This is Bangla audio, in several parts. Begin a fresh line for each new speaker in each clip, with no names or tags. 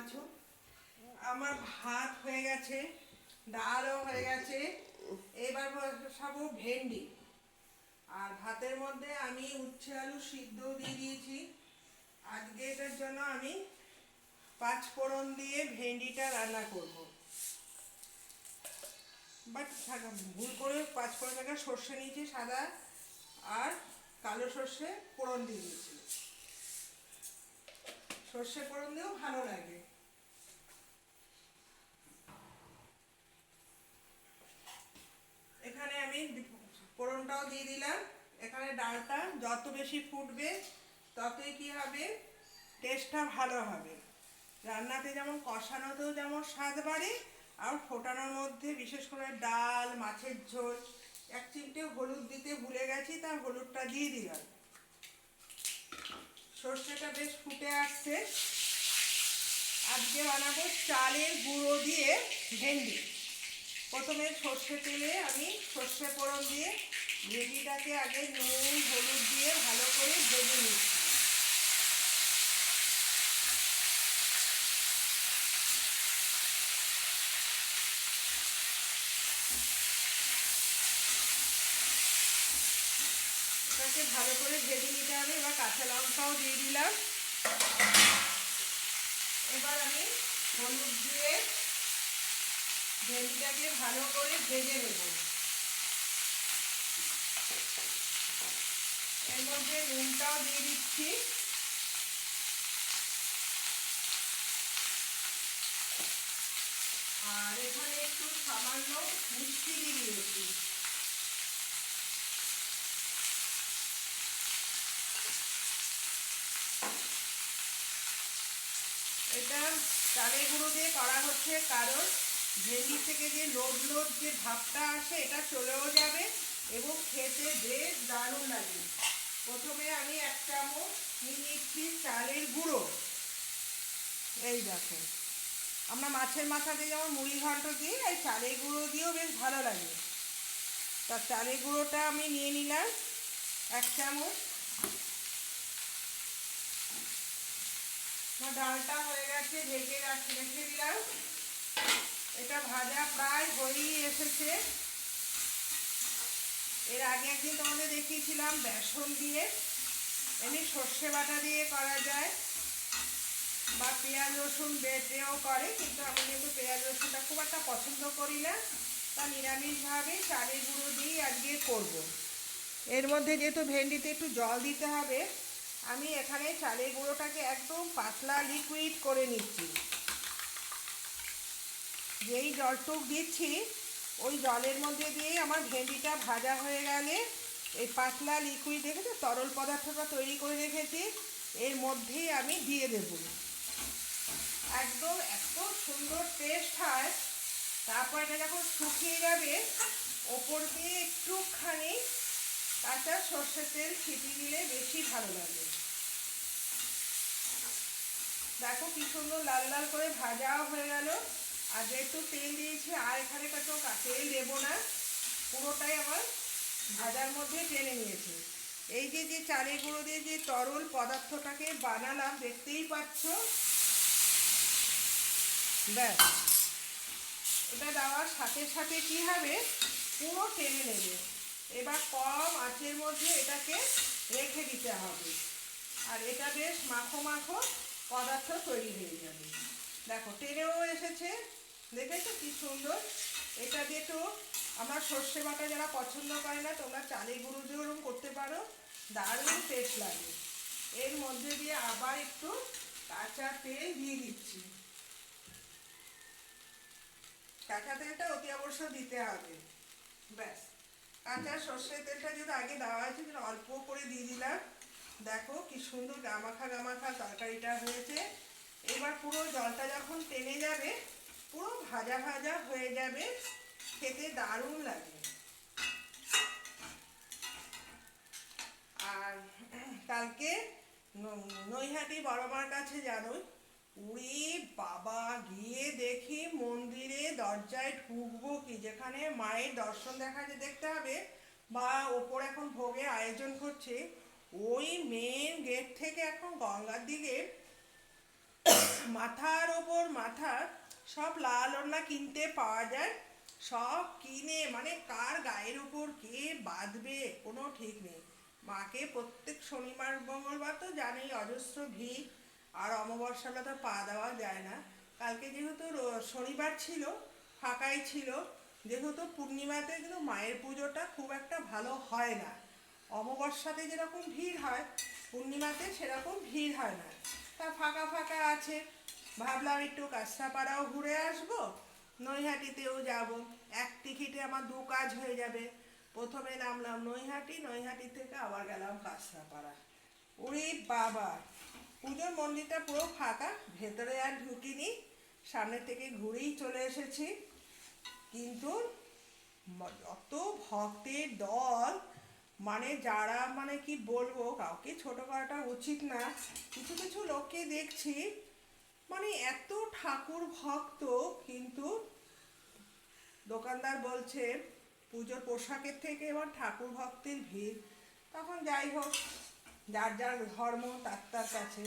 আছো? আমার ভাত হয়ে গেছে, ডালও হয়ে গেছে। এবার বসাবো ভেন্ডি। আর ভাতের মধ্যে আমি উচ্ছে আলু সিদ্ধ দিয়ে দিয়েছি। আজকে এটার জন্য আমি পাঁচ ফোড়ন দিয়ে ভেন্ডিটা রান্না করব। বাট ভুল করে পাঁচ ফোড়ন জায়গায় সর্ষে নিয়েছি, সাদা আর কালো সর্ষে ফোড়ন দিয়ে দিয়েছি। সর্ষে ফোড়ন দিয়েও ভালো লাগে এখানে আমি ফোড়নটাও দিয়ে দিলাম। এখানে ডালটা যত বেশি ফুটবে, ততই কি হবে? টেস্টটা ভালো হবে। রান্নাতে যেমন কষানোতেও যেমন স্বাদ বাড়ে, আর ফোটানোর মধ্যে বিশেষ করে ডাল, মাছের ঝোল, এক চিমটে হলুদ দিতে ভুলে গেছি তার হলুদটা দিয়ে দিলাম। সর্ষেটা বেশ ফুটে আসছে। আজকে বানাবো চালের গুঁড়ো দিয়ে ভেন্ডি। প্রথমে সর্ষে তেলে আমি সর্ষে ফোড়ন দিয়ে ভেন্ডিটাকে আগে নুন, হলুদ দিয়ে ভালো করে ভেজে নিচ্ছি। এটাকে ভালো করে ভেজে নিতে হবে, এবার কাঁচা লঙ্কাও দিয়ে দিলাম। এবার আমি হলুদ দিয়ে ভেন্ডিটাকে ভালো করে ভেজে নেব। এর মধ্যে নুনটাও দিয়ে দিচ্ছি। আর এখানে একটু সামান্য মিষ্টি দিয়ে দিয়েছি। এটা চালের গুঁড়ো দিয়ে করা হচ্ছে কারণ ভেন্ডি থেকে যে লোড লোড যে ভাবটা আসে, এটা চলেও যাবে এবং খেতে বেশ দারুণ লাগে। প্রথমে আমি এক চামচ নিয়ে নিচ্ছি চালের গুঁড়ো। এই দেখো আমরা মাছের মাথাতে যেমন মুড়ি ঘন্ট দিই, এই চালের গুঁড়ো দিয়েও বেশ ভালো লাগে। তার চালের গুঁড়োটা আমি নিয়ে নিলাম এক চামচ। ডালটা হয়ে গেছে, ঢেকে রাখি, রেখে দিলাম। এটা ভাজা প্রায় হয়েই এসেছে। এর আগে একদিন তোমাদের দেখিয়েছিলাম বেসন দিয়ে, এমনি সর্ষে বাটা দিয়ে করা যায় বা পেঁয়াজ রসুন বেটেও করে, কিন্তু আমি কিন্তু পেঁয়াজ রসুনটা খুব একটা পছন্দ করি না, তা নিরামিষভাবে চালের গুঁড়ো দিয়েই আজকে করব। এর মধ্যে যেহেতু ভেন্ডিতে একটু জল দিতে হবে, আমি এখানে চালের গুঁড়োটাকে একদম পাতলা লিকুইড করে নিচ্ছি যেই জলটুক দিচ্ছি ওই জলের মধ্যে দিয়েই আমার ভেন্ডিটা ভাজা হয়ে গেলে, এই পাতলা লিকুইড দেখেছ? তরল পদার্থটা তৈরি করে রেখেছি। এর মধ্যেই আমি দিয়ে দেব। একদম এত সুন্দর টেস্ট হয়। তারপর এটা যখন শুকিয়ে যাবে, ওপর দিয়ে একটুখানি কাঁচা সর্ষের তেল ছিটিয়ে দিলে বেশি ভালো লাগে। দেখো কি সুন্দর লাল লাল করে ভাজাও হয়ে গেল। আর যেহেতু তেল দিয়েছি, আর এখানে কত তেল দেবো না। পুরোটাই আমার ভাজার মধ্যে টেনে নিয়েছে। এই যে যে চালের গুঁড়ো দিয়ে যে তরল পদার্থটাকে বানালাম, দেখতেই পাচ্ছ? ব্যাস। এটা দেওয়ার সাথে সাথে কি হবে? পুরো টেনে নেবে। এবার কম আঁচের মধ্যে এটাকে রেখে দিতে হবে। আর এটা বেশ মাখো মাখো পদার্থ তৈরি হয়ে যাবে। দেখো টেনেও এসেছে দেখেছ কি সুন্দর? এটা দিয়ে তো আমার সর্ষে বাটা যারা পছন্দ করে না, তোমরা চালের গুঁড়ো ওরকম করতে পারো। দারুণ টেস্ট লাগে। এর মধ্যে দিয়ে আবার একটু কাঁচা তেল দিয়ে দিচ্ছি। কাঁচা তেলটা অতি অবশ্য দিতে হবে। ব্যাস। কাঁচা সর্ষের তেলটা যদি আগে দেওয়া হয়েছে অল্প করে দিয়ে দিলাম। দেখো কি সুন্দর গামাখা গামাখা তরকারিটা হয়েছে। এবার পুরো জলটা যখন টেনে যাবে ভাজা ভাজা হয়ে যাবে, খেতে দারুণ লাগে। আর কালকে নৈহাটি বড়মার কাছে জানোই উড়ি বাবা, গিয়ে দেখি মন্দিরে দরজায় ঢুকবো কি, যেখানে মায়ের দর্শন দেখা যে দেখতে হবে, বা ওপর এখন ভোগের আয়োজন করছে, ওই মেন গেট থেকে এখন গঙ্গার দিকে মাথার ওপর মাথা সব লাল ওড়না কিনতে পাওয়া যায়। সব কিনে মানে কার গায়ের ওপর কে বাঁধবে, কোনো ঠিক নেই। মাকে প্রত্যেক শনিবার, মঙ্গলবার তো জানেই, অজস্র ভিড় আর অমাবস্যাটা তো পা দেওয়া যায় না। কালকে যেহেতু শনিবার ছিল, ফাঁকাই ছিল, যেহেতু পূর্ণিমাতে কিন্তু মায়ের পুজোটা খুব একটা ভালো হয় না। অমাবস্যাতে যেরকম ভিড় হয়, পূর্ণিমাতে সেরকম ভিড় হয় না। তা ফাঁকা ফাঁকা আছে ভাবলাম একটু কাঁচরাপাড়াও ঘুরে আসব। নৈহাটিতেও যাব। এক টিকিটে আমার দু কাজ হয়ে যাবে। প্রথমে নামলাম নৈহাটি নৈহাটি থেকে আবার গেলাম কাঁচরাপাড়া। ওরে বাবা! পুজোর মন্দিরটা পুরো ফাঁকা, ভেতরে আর ঢুকিনি। সামনে থেকে ঘুরেই চলে এসেছি। কিন্তু অত ভক্তের দল মানে যারা মানে কি বলব, কাউকে ছোট করাটা উচিত না। কিছু কিছু লোককে দেখছি মানে এত ঠাকুর ভক্ত, কিন্তু দোকানদার বলছে, পুজোর পোশাকের থেকে এবার ঠাকুর ভক্তের ভিড়। তখন যাই হোক, যার যার ধর্ম, তার তার কাছে।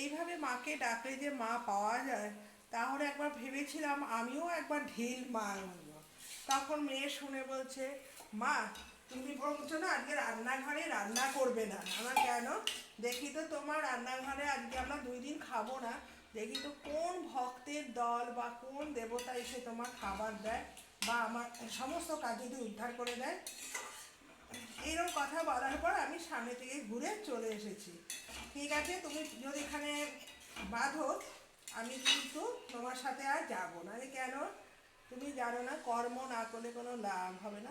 এইভাবে মাকে ডাকলে যে মা পাওয়া যায়, তাহলে একবার ভেবেছিলাম আমিও একবার ঢিল মারব। তখন মেয়ে শুনে বলছে, মা, তুমি বলছো না আজকে রান্নাঘরে রান্না করবে না। আমার কেন? দেখি তো তোমার রান্নাঘরে আজকে আমরা দুই দিন খাব না। দেখি তো কোন ভক্তের দল বা কোন দেবতা এসে তোমার খাবার দেয় বা আমার সমস্ত কাজ যদি উদ্ধার করে দেয়? এইরকম কথা বলার পর আমি সামনে থেকে ঘুরে চলে এসেছি। ঠিক আছে, তুমি যদি এখানে বাঁধো, আমি কিন্তু তোমার সাথে আর যাব না। কেন? তুমি জানো না, কর্ম না করলে কোনো লাভ হবে না।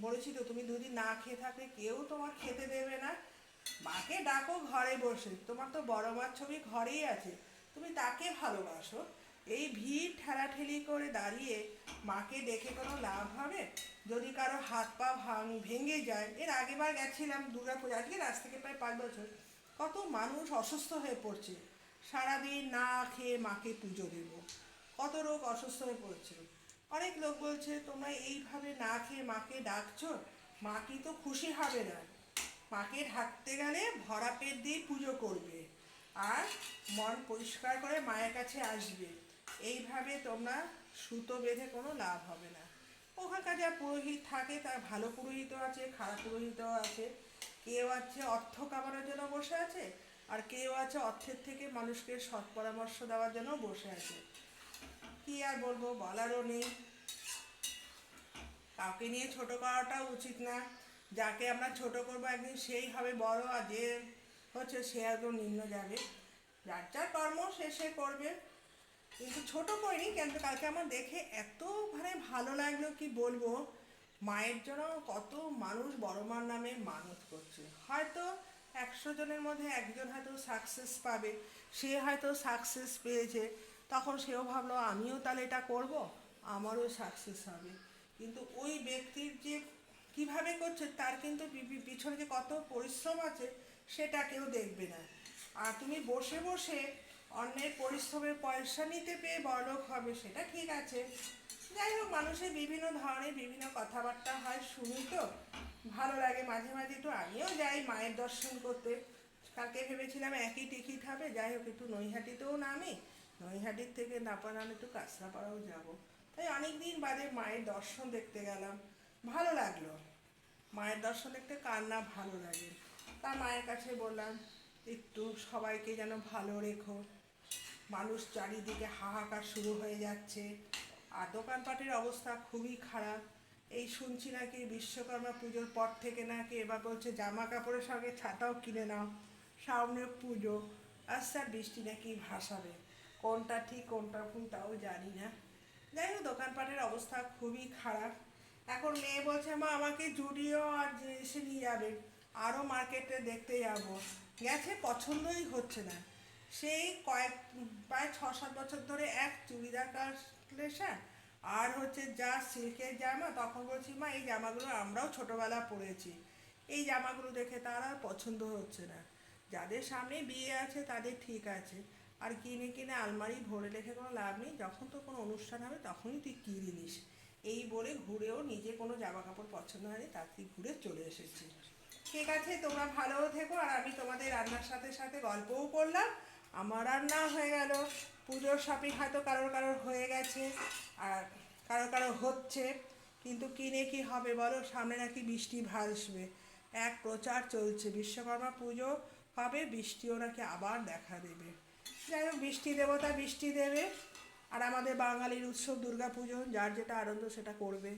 বলেছি তো, তুমি দুদিন না খেয়ে থাকলে কেউ তোমার খেতে দেবে না। মাকে ডাকো ঘরে বসে। তোমার তো বড় মার ছবি ঘরেই আছে। তুমি তাকে ভালোবাসো। এই ভিড় ঠেলাঠেলি করে দাঁড়িয়ে মাকে দেখে কোনো লাভ হবে? যদি কারও হাত পা ভাঙ, ভেঙে যায়, এর আগেবার গেছিলাম দুর্গাপূজা, আজকে আজ থেকে প্রায় পাঁচ বছর। কত মানুষ অসুস্থ হয়ে পড়ছে। সারাদিন না খেয়ে মাকে পুজো দেব। কত লোক অসুস্থ হয়ে পড়ছে। অনেক লোক বলছে, তোমরা এইভাবে না খেয়ে মাকে ডাকছো? মা কি তো খুশি হবে না। মাকে ঢাকতে গেলে ভরা পেট দিয়ে পুজো করবে। আর মন পরিষ্কার করে মায়ের কাছে আসবে। এইভাবে তোমরা সুতো বেঁধে কোনো লাভ হবে না। ওখানকার যা পুরোহিত থাকে, তার ভালো পুরোহিতও আছে, খারাপ পুরোহিতও আছে। কেউ আছে অর্থ কামানোর জন্য বসে আছে, আর কেউ আছে অর্থের থেকে মানুষকে সৎ পরামর্শ দেওয়ার জন্য বসে আছে। কি আর বলব, বলারও নেই। কাউকে নিয়ে ছোট করাটাও উচিত না। যাকে আমরা ছোট করব একদিন, সেই হবে বড়, আর যে হচ্ছে সে একদম নিম্ন যাবে। যার যার কর্ম সে সে করবে। কিন্তু ছোট করিনি কিন্তু কালকে আমার দেখে এত মানে ভালো লাগল কি বলব, মায়ের জন্য কত মানুষ বড় মার নামে মানত করছে। হয়তো একশো জনের মধ্যে একজন হয়তো সাকসেস পাবে, সে হয়তো সাকসেস পেয়েছে, তখন সেও ভাবলো, আমিও তাহলে এটা করব, আমারও সাকসেস হবে। কিন্তু ওই ব্যক্তির যে কীভাবে করছে, তার কিন্তু পিছনে যে কত পরিশ্রম আছে সেটা কেউ দেখবে না। আর তুমি বসে বসে অন্যের পরিশ্রমের পয়সা নিতে পেয়ে বড়লোক হবে, সেটা ঠিক আছে। যাই হোক, মানুষের বিভিন্ন ধরনের বিভিন্ন কথাবার্তা হয়, শুনি তো। ভালো লাগে, মাঝে মাঝে একটু আমিও যাই মায়ের দর্শন করতে। কালকে ভেবেছিলাম একই টিকিট হবে, যাই হোক, একটু নৈহাটিতেও নামি। নৈহাটির থেকে নাপানাম একটু কাঁচরাপাড়াও যাব। তাই অনেক দিন বাদে মায়ের দর্শন দেখতে গেলাম। ভালো লাগল। মায়ের দর্শন দেখতে কার না ভালো লাগে। তা মায়ের কাছে বললাম একটু সবাইকে যেন ভালো রেখো। মানুষ চারিদিকে হাহাকার শুরু হয়ে যাচ্ছে। আর দোকানপাটের অবস্থা খুবই খারাপ। এই শুনছি নাকি বিশ্বকর্মা পুজোর পর থেকে নাকি এবার বলছে জামা কাপড়ের সঙ্গে ছাতাও কিনে নাও। সামনে পুজো। আর স্যার বৃষ্টি নাকি ভাসাবে। কোনটা ঠিক, কোনটা ভুল তাও জানি না। যাই হোক, দোকানপাটের অবস্থা খুবই খারাপ। এখন মেয়ে বলছে, মা, আমাকে জুডিও আর এসে নিয়ে যাবে। আরও মার্কেটে দেখতে যাব। গেছে, পছন্দই হচ্ছে না। সেই কয়েক, প্রায় ছ সাত বছর ধরে এক চুড়িদার কাটলেশা আর হচ্ছে যা সিল্কের জামা, তখন বলছি, মা, এই জামাগুলো আমরাও ছোটোবেলা পরেছি। এই জামাগুলো দেখে তার আর পছন্দ হচ্ছে না। যাদের সামনে বিয়ে আছে, তাদের ঠিক আছে। আর কিনে কিনে আলমারি ভরে রেখে কোনো লাভ নেই। যখন তো কোনো অনুষ্ঠান হবে, তখনই তুই কিনে নিস এই বলে ঘুরেও নিজে কোনো জামা কাপড় পছন্দ হয়নি, তার তুই ঘুরে চলে এসেছি। ঠিক আছে, তোমরা ভালোও থেকো, আর আমি তোমাদের রান্নার সাথে সাথে গল্পও করলাম। আমার রান্না হয়ে গেল। পুজোর শপিং হয়তো কারোর কারোর হয়ে গেছে, আর কারোর কারও হচ্ছে। কিন্তু কিনে কি হবে বলো? সামনে নাকি বৃষ্টি ভাসবে। এক প্রচার চলছে। বিশ্বকর্মা পুজো হবে, বৃষ্টিও নাকি আবার দেখা দেবে। যাই হোক, বৃষ্টি দেবতা বৃষ্টি দেবে। আর আমাদের বাঙালির উৎসব দুর্গা পুজো যার যেটা আনন্দ সেটা করবে।